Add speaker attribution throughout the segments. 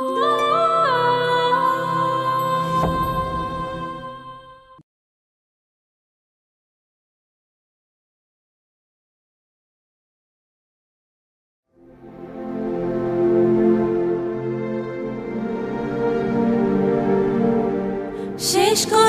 Speaker 1: She's gone.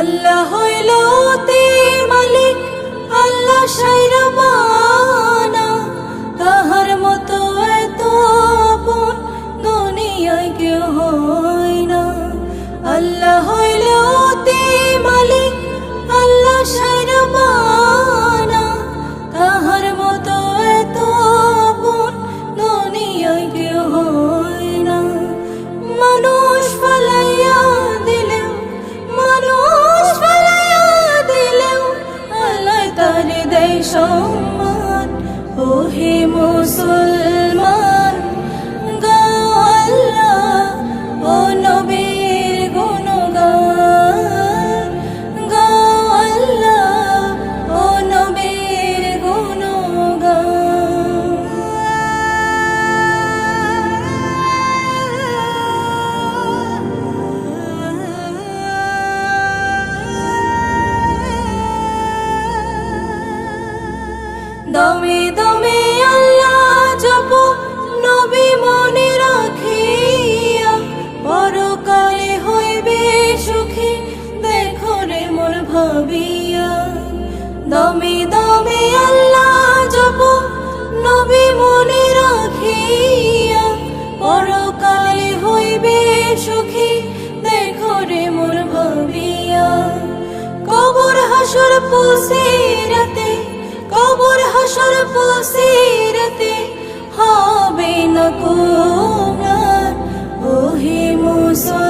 Speaker 1: আল্লাহ হইল তে মালিক, আল্লাহ সাইরাবানা তাহার মতো এত আপন দুনিয়ায় কেউ হয় না। আল্লাহ হইল সম্মান ওহে মুসলমান। দমে দমে আল্লাহ জপ, নবী মনে রাখিয়া, পরকালে হইবে সুখী, দেখো রে মোর ভাবিয়া। দমে দমে আল্লাহ জপ, নবী মনে রাখিয়া, পরকালে হইবে সুখী, দেখো রে মোর ভাবিয়া। কবর হাসর পুসিরাতে কবর হাসর পুসিরাতে হবে না কোমরান ওহে মুসলমান।